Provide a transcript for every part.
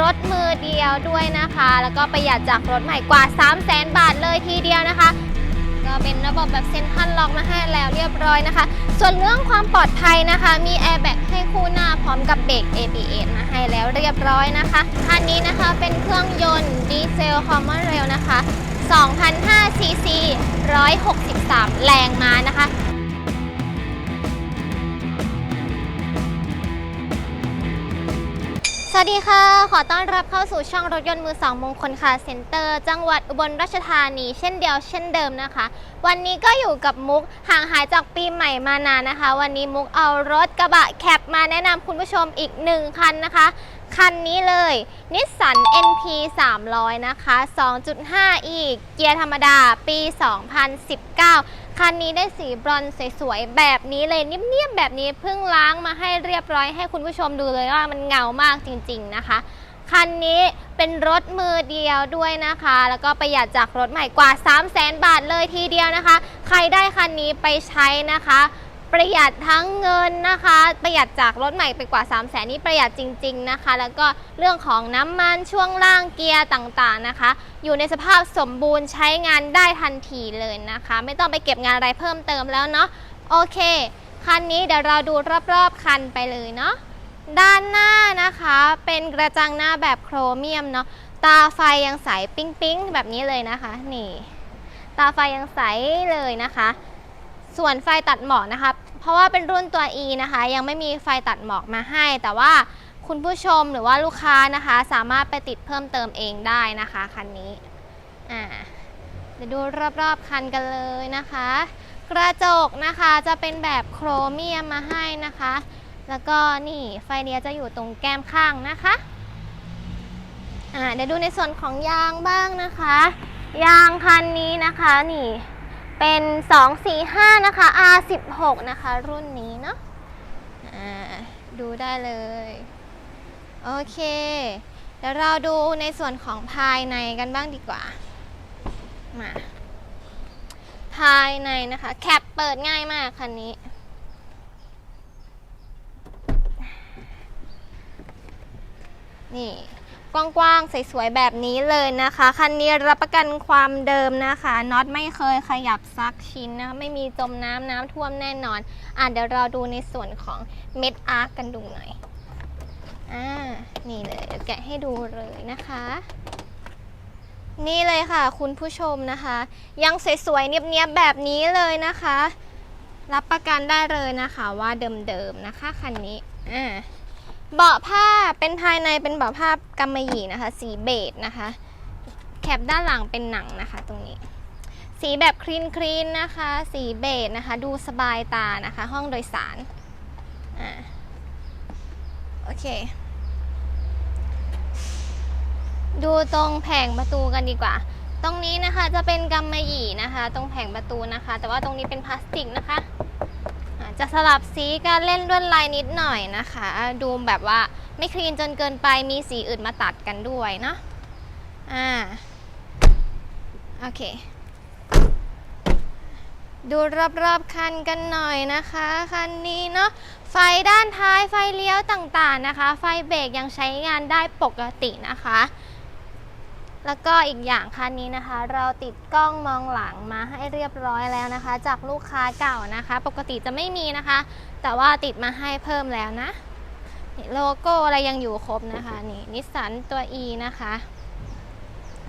รถมือเดียวด้วยนะคะ แล้วก็ประหยัดจากรถใหม่กว่า 3 0 0 0 0 0บาทเลยทีเดียวนะคะ ก็เป็นระบบแบบเซ็นทรัลล็อกมาให้แล้วเรียบร้อยนะคะ ส่วนเรื่องความปลอดภัยนะคะ มีแอร์แบ็กให้คู่หน้าพร้อมกับเบรก ABS มาให้แล้วเรียบร้อยนะคะคันนี้นะคะเป็นเครื่องยนต์ดีเซลคอมมอนเรลนะคะ2,005ซีซี163 แรงม้านะคะ สวัสดีค่ะ ขอต้อนรับเข้าสู่ช่องรถยนต์มือสองมงคลคาร์เซ็นเตอร์ จังหวัดอุบลราชธานี เช่นเดียวเช่นเดิมนะคะ วันนี้ก็อยู่กับมุกห่างหายจากปีใหม่มานานนะคะ วันนี้มุกเอารถกระบะแคปมาแนะนำคุณผู้ชมอีกหนึ่งคันนะคะ คันนี้เลยนิสสัน NP 300 นะคะ 2.5 e เกียร์ธรรมดาปี 2019 คันนี้ได้สีบรอนซ์สวยๆแบบนี้เลยเนียบๆแบบนี้เพิ่งล้างมาให้เรียบร้อยให้คุณผู้ชมดูเลยว่ามันเงามากจริง ๆนะคะคันนี้เป็นรถมือเดียวด้วยนะคะ แล้วก็ประหยัดจากรถใหม่กว่า 3 0 0แสนบาทเลยทีเดียวนะคะ ใครได้คันนี้ไปใช้นะคะ ประหยัดทั้งเงินนะคะ ประหยัดจากรถใหม่ไปกว่า 3 0 0แสนนี่ประหยัดจริง ๆนะคะ แล้วก็เรื่องของน้ำมันช่วงล่างเกียร์ต่างๆนะคะ อยู่ในสภาพสมบูรณ์ใช้งานได้ทันทีเลยนะคะ ไม่ต้องไปเก็บงานอะไรเพิ่มเติมแล้วเนาะโอเค คันนี้เดี๋ยวเราดูรอบๆคันไปเลยเนาะด้านหน้านะคะเป็นกระจังหน้าแบบโครเมียมเนาะตาไฟยังใสปิ๊งปิ๊งๆแบบนี้เลยนะคะ นี่ ตาไฟยังใสเลยนะคะ ส่วนไฟตัดหมอกนะคะ เพราะว่าเป็นรุ่นตัว E นะคะ ยังไม่มีไฟตัดหมอกมาให้ แต่ว่าคุณผู้ชมหรือว่าลูกค้านะคะ สามารถไปติดเพิ่มเติมเองได้นะคะคันนี้อ่าเดี๋ยวดูรอบๆคันกันเลยนะคะ กระจกนะคะจะเป็นแบบโครเมียมมาให้นะคะ แล้วก็นี่ไฟเลี้ยวจะอยู่ตรงแก้มข้างนะคะอ่าเดี๋ยวดูในส่วนของยางบ้างนะคะ ยางคันนี้นะคะนี่ เป็น 245 นะคะ R16 นะคะ รุ่นนี้เนาะดูได้เลย โอเค เดี๋ยวเราดูในส่วนของภายในกันบ้างดีกว่า มา ภายในนะคะ แคปเปิดง่ายมากคันนี้ นี่ กว้างๆ สวยๆ แบบนี้เลยนะคะ คันนี้รับประกันความเดิมนะคะน็อตไม่เคยขยับซักชิ้นนะคะไม่มีจมน้ำน้ำท่วมแน่นอน อะเดี๋ยวเราดูในส่วนของเม็ดอาร์กันดูหน่อย อ่า นี่เลยเดี๋ยวแกะให้ดูเลยนะคะ นี่เลยค่ะ คุณผู้ชมนะคะ ยังสวยๆ เนียบๆ แบบนี้เลยนะคะ รับประกันได้เลยนะคะว่าเดิมๆ นะคะคันนี้ อ่า เบาะผ้าเป็นภายในเป็นเบาะผ้ากำมะหยี่นะคะ สีเบจนะคะ แคปด้านหลังเป็นหนังนะคะตรงนี้ สีแบบคลีนคลีนนะคะ สีเบจนะคะ ดูสบายตานะคะ ห้องโดยสารอ่าโอเค ดูตรงแผงประตูกันดีกว่า ตรงนี้นะคะจะเป็นกำมะหยี่นะคะ ตรงแผงประตูนะคะ แต่ว่าตรงนี้เป็นพลาสติกนะคะ จะสลับสีการเล่นลวดลายนิดหน่อยนะคะ ดูแบบว่าไม่คลีนจนเกินไปมีสีอื่นมาตัดกันด้วยเนาะอ่าโอเค ดูรอบๆคันกันหน่อยนะคะคันนี้เนาะไฟด้านท้ายไฟเลี้ยวต่างๆนะคะ ไฟเบรกยังใช้งานได้ปกตินะคะ แล้วก็อีกอย่างคันนี้นะคะ เราติดกล้องมองหลังมาให้เรียบร้อยแล้วนะคะ จากลูกค้าเก่านะคะ ปกติจะไม่มีนะคะ แต่ว่าติดมาให้เพิ่มแล้วนะนี่โลโก้อะไรยังอยู่ครบนะคะนี่นิสสันตัว E นะคะ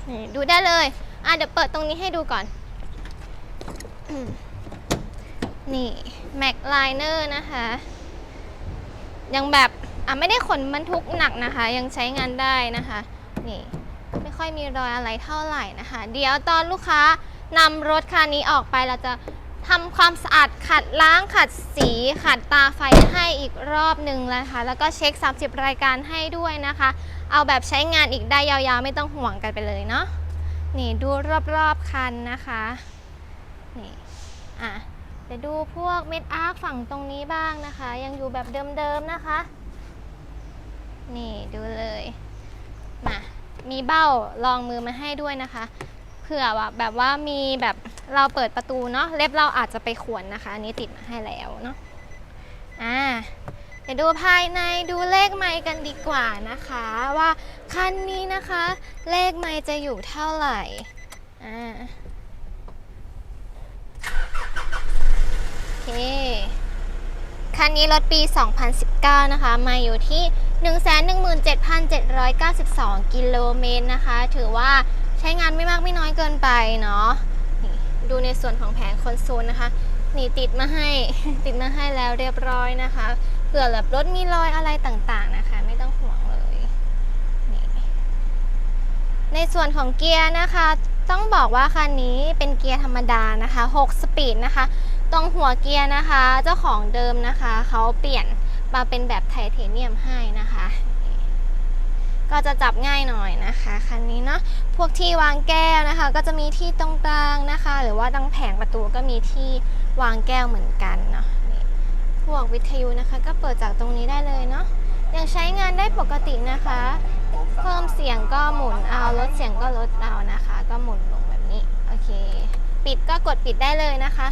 นี่ดูได้เลยอะเดี๋ยวเปิดตรงนี้ให้ดูก่อนอืมนี่แม็กไลเนอร์นะคะ ยังแบบอะไม่ได้ขนบรรทุกหนักนะคะ ยังใช้งานได้นะคะ นี่ไม่ ค่อยมีรอยอะไรเท่าไหร่นะคะ เดี๋ยวตอนลูกค้านำรถคันนี้ออกไปเราจะทำความสะอาดขัดล้างขัดสีขัดตาไฟให้อีกรอบหนึ่งนะคะ แล้วก็เช็ค 30 รายการให้ด้วยนะคะ เอาแบบใช้งานอีกได้ยาวๆ ไม่ต้องห่วงกันไปเลยเนาะนี่ดูรอบๆคันนะคะนี่อะเดี๋ยวดูพวกเม็ดอาร์คฝั่งตรงนี้บ้างนะคะ ยังอยู่แบบเดิมๆนะคะ นี่ดูเลยมา มีเบ้ารองมือมาให้ด้วยนะคะ เผื่อว่าแบบว่ามีแบบเราเปิดประตูเนาะเล็บเราอาจจะไปขวนนะคะ อันนี้ติดมาให้แล้วเนาะอ่าเดี๋ยวดูภายในดูเลขไมค์กันดีกว่านะคะ ว่าคันนี้นะคะ เลขไมค์จะอยู่เท่าไหร่อ่าโอเคคันนี้รถปี 2019 นะคะ มาอยู่ที่ 117,792 กิโลเมตรนะคะ ถือว่าใช้งานไม่มากไม่น้อยเกินไปเนาะดูในส่วนของแผงคอนโซลนะคะนี่ติดมาให้ติดมาให้แล้วเรียบร้อยนะคะเผื่อแบบรถมีรอยอะไรต่างๆนะคะ ไม่ต้องห่วงเลยนี่ในส่วนของเกียร์นะคะ ต้องบอกว่าคันนี้เป็นเกียร์ธรรมดานะคะ 6 สปีดนะคะ ตรงหัวเกียร์นะคะ เจ้าของเดิมนะคะเขาเปลี่ยน มาเป็นแบบไทเทเนียมให้นะคะ ก็จะจับง่ายหน่อยนะคะคันนี้เนาะพวกที่วางแก้วนะคะ ก็จะมีที่ตรงกลางนะคะ หรือว่าตรงแผงประตูก็มีที่วางแก้วเหมือนกันเนาะพวกวิทยุนะคะ ก็เปิดจากตรงนี้ได้เลยเนาะยังใช้งานได้ปกตินะคะ เพิ่มเสียงก็หมุนเอาลดเสียงก็ลดเอานะคะ ก็หมุนลงแบบนี้โอเค ปิดก็กดปิดได้เลยนะคะ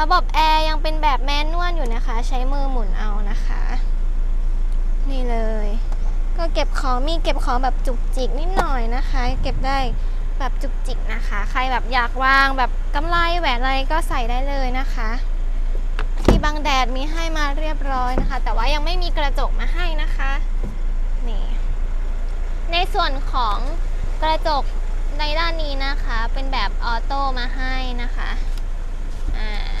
ระบบแอร์ยังเป็นแบบแมนนวลอยู่นะคะ ใช้มือหมุนเอานะคะ นี่เลย ก็เก็บของมีเก็บของแบบจุกจิกนิดหน่อยนะคะ เก็บได้แบบจุกจิกนะคะ ใครแบบอยากวางแบบกำไรแหวนอะไรก็ใส่ได้เลยนะคะ ที่บังแดดมีให้มาเรียบร้อยนะคะ แต่ว่ายังไม่มีกระจกมาให้นะคะนี่ในส่วนของกระจกในด้านนี้นะคะ เป็นแบบออโต้มาให้นะคะอ่า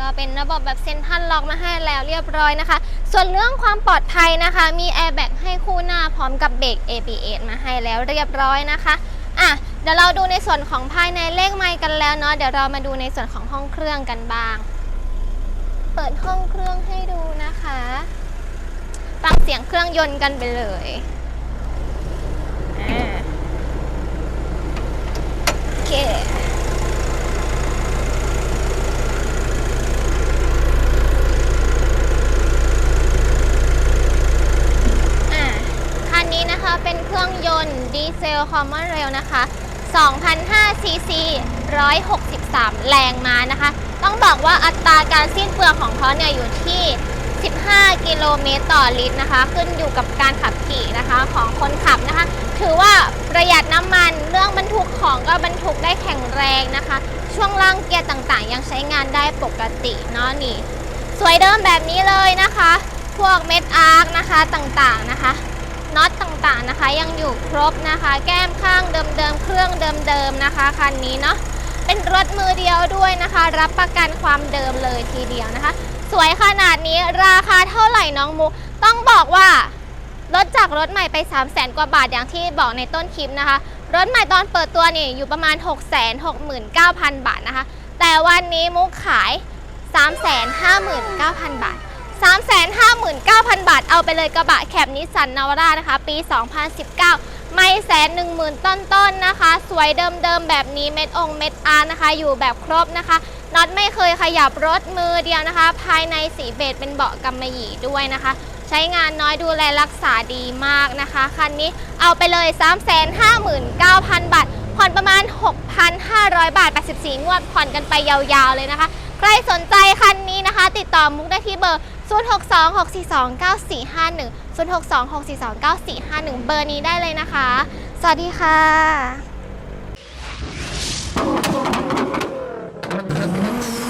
ก็เป็นระบบแบบเซ็นทรัลล็อกมาให้แล้วเรียบร้อยนะคะ ส่วนเรื่องความปลอดภัยนะคะ มีแอร์แบ็กให้คู่หน้าพร้อมกับเบรก ABS มาให้แล้วเรียบร้อยนะคะอะเดี๋ยวเราดูในส่วนของภายในเลขไมค์กันแล้วเนาะเดี๋ยวเรามาดูในส่วนของห้องเครื่องกันบ้าง เปิดห้องเครื่องให้ดูนะคะฟังเสียงเครื่องยนต์กันไปเลยอ่าโอเค อ่า คันนี้นะคะเป็นเครื่องยนต์ ดีเซลคอมมอนเรลนะคะ2,005ซีซี163 แรงม้านะคะ ต้องบอกว่าอัตราการสิ้นเปลืองของเขาเนี่ยอยู่ที่ 15 กิโลเมตรต่อลิตรนะคะ ขึ้นอยู่กับการขับขี่นะคะของคนขับนะคะ ถือว่าประหยัดน้ำมันเรื่องบรรทุกของก็บรรทุกได้แข็งแรงนะคะ ช่วงล่างเกียร์ต่างๆ ยังใช้งานได้ปกติเนาะนี่ สวยเดิมแบบนี้เลยนะคะ พวกเม็ดอาร์คนะคะต่างๆนะคะ น็อตต่างๆนะคะ ยังอยู่ครบนะคะ แก้มข้างเดิมๆเครื่องเดิมๆนะคะคันนี้เนาะเป็นรถมือเดียวด้วยนะคะ รับประกันความเดิมเลยทีเดียวนะคะ สวยขนาดนี้ราคาเท่าไหร่น้องมุกต้องบอกว่าลดจากรถใหม่ไป 3 0 0แสนกว่าบาทอย่างที่บอกในต้นคลิปนะคะ รถใหม่ตอนเปิดตัวนี่อยู่ประมาณ 6 6 9 0 0 0 บาทนะคะ แต่วันนี้มุกขาย 359,000 บาท 359,000 บาท เอาไปเลยกระบะแคปนิสสันนาวาร่านะคะ ปี 2019 ไม่แสนหนึ่งหมื่นต้นๆนะคะ สวยเดิมๆแบบนี้เม็ดองเม็ดอาร์นะคะ อยู่แบบครบนะคะน็อตไม่เคยขยับรถมือเดียวนะคะ ภายในสีเบจเป็นเบาะกำมะหยี่ด้วยนะคะ ใช้งานน้อยดูแลรักษาดีมากนะคะ คันนี้เอาไปเลย 359,000 บาท ผ่อนประมาณ 6,500 บาท 84 งวด ผ่อนกันไปยาวๆเลยนะคะ ใครสนใจคันนี้นะคะ ติดต่อมุกได้ที่เบอร์ 0626429451 0626429451 เบอร์นี้ได้เลยนะคะ สวัสดีค่ะเ